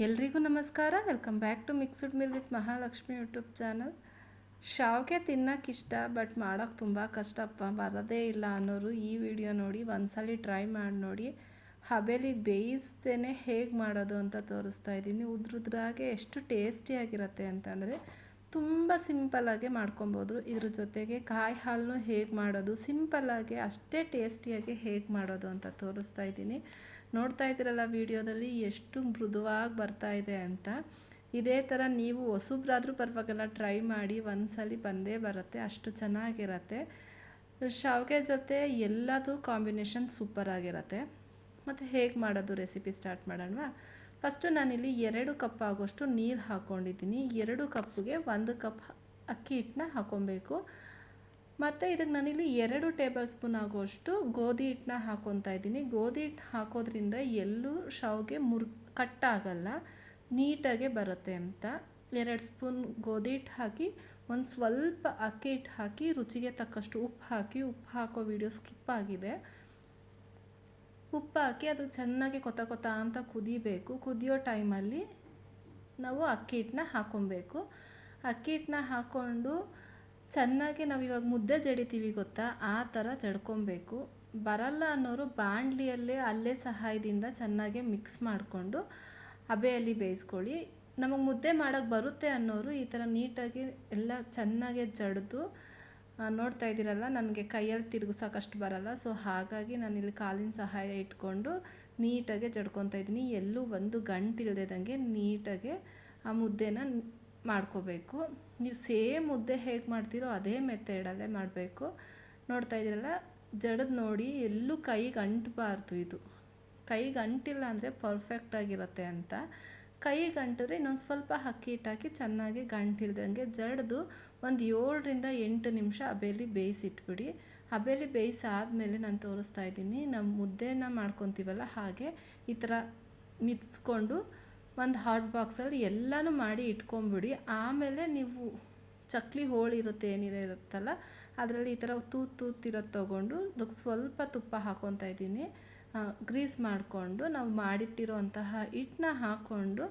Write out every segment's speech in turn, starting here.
ಎಲ್ರಿಗೂ ನಮಸ್ಕಾರ. Welcome back to mixed meal with Mahalakshmi YouTube channel ಶಾವಿಗೆ ತಿನ್ನೋಕೆ ಇಷ್ಟ ಬಟ್ ಮಾಡೋಕ್ಕೆ ತುಂಬ ಕಷ್ಟಪ್ಪ. ಬರೋದೇ ಇಲ್ಲ ಅನ್ನೋರು ಈ ವಿಡಿಯೋ ನೋಡಿ, ಒಂದ್ಸಲಿ ಟ್ರೈ ಮಾಡಿ ನೋಡಿ. ಹಬೇಲಿ ಬೇಯಿಸ್ದೇ ಹೇಗೆ ಮಾಡೋದು ಅಂತ ತೋರಿಸ್ತಾ ಇದ್ದೀನಿ. ಉದ್ರುದ್ರಾಗೆ ಎಷ್ಟು ಟೇಸ್ಟಿಯಾಗಿರುತ್ತೆ ಅಂತಂದರೆ ತುಂಬ ಸಿಂಪಲ್ಲಾಗೆ ಮಾಡ್ಕೊಬೋದು. ಇದ್ರ ಜೊತೆಗೆ ಕಾಯಿ ಹಾಲನ್ನು ಹೇಗೆ ಮಾಡೋದು ಸಿಂಪಲ್ಲಾಗಿ ಅಷ್ಟೇ ಟೇಸ್ಟಿಯಾಗಿ ಹೇಗೆ ಮಾಡೋದು ಅಂತ ತೋರಿಸ್ತಾ ಇದ್ದೀನಿ. ನೋಡ್ತಾ ಇದ್ದೀರಲ್ಲ ವಿಡಿಯೋದಲ್ಲಿ ಎಷ್ಟು ಮೃದುವಾಗಿ ಬರ್ತಾ ಇದೆ ಅಂತ. ಇದೇ ಥರ ನೀವು ಹೊಸಬ್ರಾದರೂ ಪರವಾಗಿಲ್ಲ, ಟ್ರೈ ಮಾಡಿ, ಒಂದ್ಸಲಿ ಬಂದೇ ಬರುತ್ತೆ, ಅಷ್ಟು ಚೆನ್ನಾಗಿರತ್ತೆ. ಶಾವಿಗೆ ಜೊತೆ ಎಲ್ಲದೂ ಕಾಂಬಿನೇಷನ್ ಸೂಪರಾಗಿರತ್ತೆ. ಮತ್ತು ಹೇಗೆ ಮಾಡೋದು ರೆಸಿಪಿ ಸ್ಟಾರ್ಟ್ ಮಾಡೋಣವಾ? ಫಸ್ಟು ನಾನಿಲ್ಲಿ ಎರಡು ಕಪ್ ಆಗೋಷ್ಟು ನೀರು ಹಾಕ್ಕೊಂಡಿದ್ದೀನಿ. ಎರಡು ಕಪ್ಪಿಗೆ ಒಂದು ಕಪ್ ಅಕ್ಕಿ ಹಿಟ್ಟನ್ನ ಹಾಕ್ಕೊಬೇಕು. ಮತ್ತು ಇದಕ್ಕೆ ನಾನಿಲ್ಲಿ ಎರಡು ಟೇಬಲ್ ಸ್ಪೂನ್ ಆಗುವಷ್ಟು ಗೋಧಿ ಹಿಟ್ಟನ್ನ ಹಾಕೊತಾ ಇದ್ದೀನಿ. ಗೋಧಿ ಹಿಟ್ಟು ಹಾಕೋದ್ರಿಂದ ಎಲ್ಲೂ ಶಾವಿಗೆ ಮುರ್ ಕಟ್ಟಾಗಲ್ಲ ನೀಟಾಗೆ ಬರುತ್ತೆ ಅಂತ. ಎರಡು ಸ್ಪೂನ್ ಗೋಧಿ ಹಿಟ್ಟು ಹಾಕಿ, ಒಂದು ಸ್ವಲ್ಪ ಅಕ್ಕಿ ಹಿಟ್ಟು ಹಾಕಿ, ರುಚಿಗೆ ತಕ್ಕಷ್ಟು ಉಪ್ಪು ಹಾಕಿ, ಉಪ್ಪು ಹಾಕೋ ವಿಡಿಯೋ ಸ್ಕಿಪ್ ಆಗಿದೆ. ಉಪ್ಪು ಹಾಕಿ ಅದು ಚೆನ್ನಾಗಿ ಕೊತ ಕೊತ ಅಂತ ಕುದಿಬೇಕು. ಕುದಿಯೋ ಟೈಮಲ್ಲಿ ನಾವು ಅಕ್ಕಿ ಹಿಟ್ಟನ್ನ ಹಾಕ್ಕೊಬೇಕು ಅಕ್ಕಿ ಹಿಟ್ಟನ್ನ ಹಾಕ್ಕೊಂಡು ಚೆನ್ನಾಗಿ ನಾವು ಇವಾಗ ಮುದ್ದೆ ಜಡಿತೀವಿ ಗೊತ್ತಾ? ಆ ಥರ ಜಡ್ಕೊಬೇಕು. ಬರಲ್ಲ ಅನ್ನೋರು ಬಾಣಲಿಯಲ್ಲೇ ಅಲ್ಲೇ ಸಹಾಯದಿಂದ ಚೆನ್ನಾಗಿ ಮಿಕ್ಸ್ ಮಾಡಿಕೊಂಡು ಹಬೆಯಲ್ಲಿ ಬೇಯಿಸ್ಕೊಳ್ಳಿ. ನಮಗೆ ಮುದ್ದೆ ಮಾಡೋಕ್ಕೆ ಬರುತ್ತೆ ಅನ್ನೋರು ಈ ಥರ ನೀಟಾಗಿ ಎಲ್ಲ ಚೆನ್ನಾಗಿ ಜಡ್ದು ನೋಡ್ತಾ ಇದ್ದೀರಲ್ಲ, ನನಗೆ ಕೈಯಲ್ಲಿ ತಿರುಗಿಸೋಕಷ್ಟು ಬರಲ್ಲ. ಸೊ, ಹಾಗಾಗಿ ನಾನು ಇಲ್ಲಿ ಕಾಲಿನ ಸಹಾಯ ಇಟ್ಕೊಂಡು ನೀಟಾಗೆ ಜಡ್ಕೊತಾ ಇದ್ದೀನಿ. ಎಲ್ಲೂ ಒಂದು ಗಂಟಿಲ್ದೇದಂಗೆ ನೀಟಾಗೆ ಆ ಮುದ್ದೆನ ಮಾಡ್ಕೋಬೇಕು. ನೀವು ಸೇಮ್ ಮುದ್ದೆ ಹೇಗೆ ಮಾಡ್ತೀರೋ ಅದೇ ಮೆಥಡಲ್ಲೇ ಮಾಡಬೇಕು. ನೋಡ್ತಾ ಇದ್ದೀರಲ್ಲ, ಜಡದ್ ನೋಡಿ ಎಲ್ಲೂ ಕೈಗೆ ಅಂಟಬಾರ್ದು ಇದು. ಕೈಗೆ ಅಂಟಿಲ್ಲ ಅಂದರೆ ಪರ್ಫೆಕ್ಟಾಗಿರುತ್ತೆ ಅಂತ. ಕೈಗೆ ಅಂಟಿದ್ರೆ ಇನ್ನೊಂದು ಸ್ವಲ್ಪ ಅಕ್ಕಿ ಹಿಟ್ಟಾಕಿ ಚೆನ್ನಾಗಿ ಗಂಟಿಲ್ದಂಗೆ ಜಡ್ದು ಒಂದು ಏಳರಿಂದ ಎಂಟು ನಿಮಿಷ ಹಬೇಲಿ ಬೇಯಿಸಿಟ್ಬಿಡಿ. ಹಬೇಲಿ ಬೇಯಿಸಾದಮೇಲೆ ನಾನು ತೋರಿಸ್ತಾ ಇದ್ದೀನಿ ನಮ್ಮ ಮುದ್ದೆನ ಮಾಡ್ಕೊತೀವಲ್ಲ ಹಾಗೆ ಈ ಥರ ಮಿತ್ಸ್ಕೊಂಡು ಒಂದು ಹಾಟ್ ಬಾಕ್ಸಲ್ಲಿ ಎಲ್ಲನೂ ಮಾಡಿ ಇಟ್ಕೊಂಬಿಡಿ. ಆಮೇಲೆ ನೀವು ಚಕ್ಲಿ ಹೋಳಿರುತ್ತೆ ಏನಿದೆ ಇರುತ್ತಲ್ಲ, ಅದರಲ್ಲಿ ಈ ಥರ ತೂತು ತೂತಿರೋದು ತೊಗೊಂಡು ಅದಕ್ಕೆ ಸ್ವಲ್ಪ ತುಪ್ಪ ಹಾಕೊತಾ ಇದ್ದೀನಿ. ಗ್ರೀಸ್ ಮಾಡಿಕೊಂಡು ನಾವು ಮಾಡಿಟ್ಟಿರೋಂತಹ ಹಿಟ್ಟನ್ನ ಹಾಕ್ಕೊಂಡು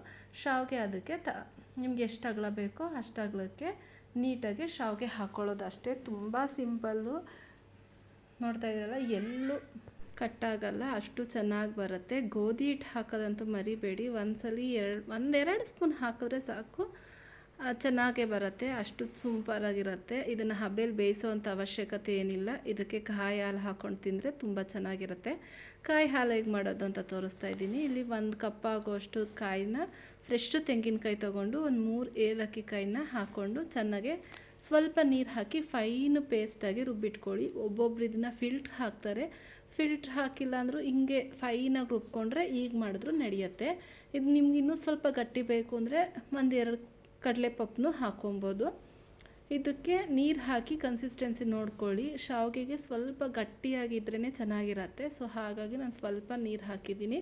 ಶಾವಿಗೆ ಅದಕ್ಕೆ ತ, ನಿಮ್ಗೆ ಎಷ್ಟು ಅಗಲ ಬೇಕೋ ಅಷ್ಟು ಅಗಲಕ್ಕೆ ನೀಟಾಗಿ ಶಾವಿಗೆ ಹಾಕ್ಕೊಳ್ಳೋದು ಅಷ್ಟೇ ತುಂಬ ಸಿಂಪಲ್ಲು ನೋಡ್ತಾ ಇದ್ದೀರಲ್ಲ, ಎಲ್ಲೂ ಕಟ್ಟಾಗಲ್ಲ, ಅಷ್ಟು ಚೆನ್ನಾಗಿ ಬರುತ್ತೆ. ಗೋಧಿ ಹಿಟ್ಟು ಹಾಕೋದಂತೂ ಮರಿಬೇಡಿ. ಒಂದ್ಸಲಿ ಎರಡು, ಒಂದೆರಡು ಸ್ಪೂನ್ ಹಾಕಿದ್ರೆ ಸಾಕು. ಚೆನ್ನಾಗೇ ಬರುತ್ತೆ. ಅಷ್ಟು ಸೂಪರಾಗಿರುತ್ತೆ. ಇದನ್ನು ಹಬ್ಬೇಲಿ ಬೇಯಿಸೋವಂಥ ಅವಶ್ಯಕತೆ ಏನಿಲ್ಲ. ಇದಕ್ಕೆ ಕಾಯಿ ಹಾಲು ಹಾಕ್ಕೊಂಡು ತಿಂದರೆ ತುಂಬ ಚೆನ್ನಾಗಿರುತ್ತೆ. ಕಾಯಿ ಹಾಲು ಹೇಗೆ ಮಾಡೋದು ಅಂತ ತೋರಿಸ್ತಾ ಇದ್ದೀನಿ. ಇಲ್ಲಿ ಒಂದು ಕಪ್ ಆಗೋಷ್ಟು ಕಾಯಿನ, ಫ್ರೆಶ್ ತೆಂಗಿನಕಾಯಿ ತೊಗೊಂಡು ಒಂದು ಮೂರು ಏಲಕ್ಕಿ ಕಾಯಿನ ಹಾಕ್ಕೊಂಡು ಚೆನ್ನಾಗೆ ಸ್ವಲ್ಪ ನೀರು ಹಾಕಿ ಫೈನ್ ಪೇಸ್ಟಾಗಿ ರುಬ್ಬಿಟ್ಕೊಳ್ಳಿ. ಒಬ್ಬೊಬ್ರು ಇದನ್ನು ಫಿಲ್ಟ್ರ್ ಹಾಕ್ತಾರೆ. ಫಿಲ್ಟ್ರ್ ಹಾಕಿಲ್ಲ ಅಂದರೂ ಹಿಂಗೆ ಫೈನಾಗಿ ರುಬ್ಕೊಂಡ್ರೆ ಈಗ ಮಾಡಿದ್ರು ನಡೆಯುತ್ತೆ. ಇದು ನಿಮ್ಗೆ ಇನ್ನೂ ಸ್ವಲ್ಪ ಗಟ್ಟಿ ಬೇಕು ಅಂದರೆ ಒಂದೆರಡು ಕಡಲೆಪಪ್ಪನು ಹಾಕೊಬೋದು. ಇದಕ್ಕೆ ನೀರು ಹಾಕಿ ಕನ್ಸಿಸ್ಟೆನ್ಸಿ ನೋಡ್ಕೊಳ್ಳಿ. ಶಾವಿಗೆಗೆ ಸ್ವಲ್ಪ ಗಟ್ಟಿಯಾಗಿದ್ರೇ ಚೆನ್ನಾಗಿರತ್ತೆ. ಸೊ ಹಾಗಾಗಿ ನಾನು ಸ್ವಲ್ಪ ನೀರು ಹಾಕಿದ್ದೀನಿ.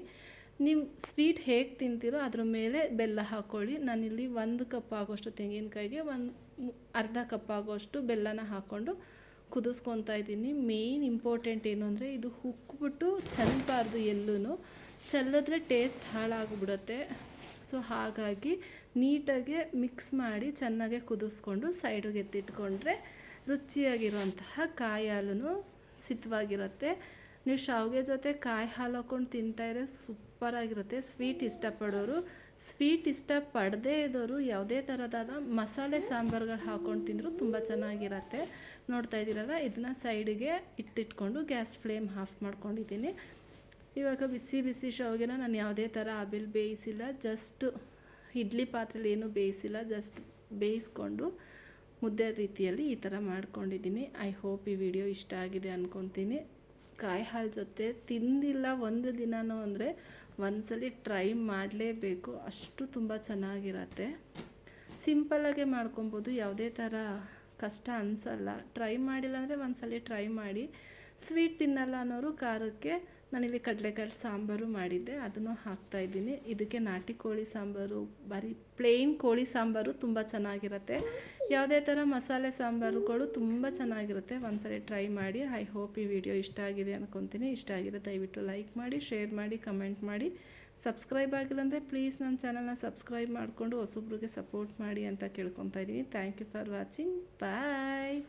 ನೀವು ಸ್ವೀಟ್ ಹೇಗೆ ತಿಂತೀರೋ ಅದ್ರ ಮೇಲೆ ಬೆಲ್ಲ ಹಾಕ್ಕೊಳ್ಳಿ ನಾನಿಲ್ಲಿ ಒಂದು ಕಪ್ ಆಗೋಷ್ಟು ತೆಂಗಿನಕಾಯಿಗೆ ಒಂದು ಅರ್ಧ ಕಪ್ ಆಗೋಷ್ಟು ಬೆಲ್ಲನ ಹಾಕ್ಕೊಂಡು ಕುದಿಸ್ಕೊತಾ ಇದ್ದೀನಿ. ಮೇಯ್ನ್ ಇಂಪಾರ್ಟೆಂಟ್ ಏನು ಅಂದರೆ ಇದು ಹುಕ್ಬಿಟ್ಟು ಚೆಲ್ಲಬಾರ್ದು ಎಲ್ಲೂ ಚೆಲ್ಲಿದ್ರೆ ಟೇಸ್ಟ್ ಹಾಳಾಗ್ಬಿಡುತ್ತೆ. ಸೊ ಹಾಗಾಗಿ ನೀಟಾಗಿ ಮಿಕ್ಸ್ ಮಾಡಿ ಚೆನ್ನಾಗೆ ಕುದಿಸ್ಕೊಂಡು ಸೈಡಿಗೆ ಎತ್ತಿಟ್ಕೊಂಡ್ರೆ ರುಚಿಯಾಗಿರುವಂತಹ ಕಾಯಿ ಹಾಲು ಸಿದ್ಧವಾಗಿರುತ್ತೆ ನೀವು ಶಾವಿಗೆ ಜೊತೆ ಕಾಯಿ ಹಾಲು ಹಾಕ್ಕೊಂಡು ತಿಂತಾಯಿದ್ರೆ ಸೂಪರಾಗಿರುತ್ತೆ ಸ್ವೀಟ್ ಇಷ್ಟಪಡೋರು ಸ್ವೀಟ್ ಇಷ್ಟಪಡದೇ ಇದ್ದವರು ಯಾವುದೇ ಥರದಾದ ಮಸಾಲೆ ಸಾಂಬಾರುಗಳು ಹಾಕ್ಕೊಂಡು ತಿಂದರೂ ತುಂಬ ಚೆನ್ನಾಗಿರುತ್ತೆ. ನೋಡ್ತಾ ಇದ್ದೀರಲ್ಲ, ಇದನ್ನ ಸೈಡಿಗೆ ಇಟ್ಟಿಟ್ಕೊಂಡು ಗ್ಯಾಸ್ ಫ್ಲೇಮ್ ಆಫ್ ಮಾಡ್ಕೊಂಡಿದ್ದೀನಿ. ಇವಾಗ ಬಿಸಿ ಬಿಸಿ ಶಾವಿಗೆನ ನಾನು ಯಾವುದೇ ಥರ ಆಬಿಲ್ ಬೇಯಿಸಿಲ್ಲ ಜಸ್ಟ್ ಇಡ್ಲಿ ಪಾತ್ರೆಲಿ ಏನೂ ಬೇಯಿಸಿಲ್ಲ ಜಸ್ಟ್ ಬೇಯಿಸ್ಕೊಂಡು ಮುದ್ದೆ ರೀತಿಯಲ್ಲಿ ಈ ಥರ ಮಾಡ್ಕೊಂಡಿದ್ದೀನಿ. ಐ ಹೋಪ್ ಈ ವಿಡಿಯೋ ಇಷ್ಟ ಆಗಿದೆ ಅಂದ್ಕೊತೀನಿ ಕಾಯಿ ಹಾಲು ಜೊತೆ ತಿಂದಿಲ್ಲ ಒಂದು ದಿನವೂ ಅಂದರೆ ಒಂದ್ಸಲಿ ಟ್ರೈ ಮಾಡಲೇಬೇಕು. ಅಷ್ಟು ತುಂಬ ಚೆನ್ನಾಗಿರತ್ತೆ. ಸಿಂಪಲ್ಲಾಗೆ ಮಾಡ್ಕೊಬೋದು. ಯಾವುದೇ ಥರ ಕಷ್ಟ ಅನಿಸಲ್ಲ. ಟ್ರೈ ಮಾಡಿಲ್ಲ ಅಂದರೆ ಒಂದ್ಸಲಿ ಟ್ರೈ ಮಾಡಿ. ಸ್ವೀಟ್ ತಿನ್ನಲ್ಲ ಅನ್ನೋರು ಖಾರಕ್ಕೆ ನಾನಿಲ್ಲಿ ಕಡಲೆಕಾಳು ಸಾಂಬಾರು ಮಾಡಿದ್ದೆ, ಅದನ್ನು ಹಾಕ್ತಾಯಿದ್ದೀನಿ ಇದಕ್ಕೆ ನಾಟಿ ಕೋಳಿ ಸಾಂಬಾರು, ಬರೀ ಪ್ಲೇನ್ ಕೋಳಿ ಸಾಂಬಾರು ತುಂಬ ಚೆನ್ನಾಗಿರುತ್ತೆ. ಯಾವುದೇ ಥರ ಮಸಾಲೆ ಸಾಂಬಾರುಗಳು ತುಂಬ ಚೆನ್ನಾಗಿರುತ್ತೆ. ಒಂದ್ಸರಿ ಟ್ರೈ ಮಾಡಿ. ಐ ಹೋಪ್ ಈ ವಿಡಿಯೋ ಇಷ್ಟ ಆಗಿದೆ ಅನ್ಕೊತೀನಿ. ಇಷ್ಟ ಆಗಿದೆ ದಯವಿಟ್ಟು ಲೈಕ್ ಮಾಡಿ ಶೇರ್ ಮಾಡಿ ಕಮೆಂಟ್ ಮಾಡಿ. ಸಬ್ಸ್ಕ್ರೈಬ್ ಆಗಿಲ್ಲ ಅಂದರೆ ಪ್ಲೀಸ್ ನನ್ನ ಚಾನಲ್ನ ಸಬ್ಸ್ಕ್ರೈಬ್ ಮಾಡಿಕೊಂಡು ಹೊಸೊಬ್ರಿಗೆ ಸಪೋರ್ಟ್ ಮಾಡಿ ಅಂತ ಕೇಳ್ಕೊತಾ ಇದ್ದೀನಿ. Thank you for watching bye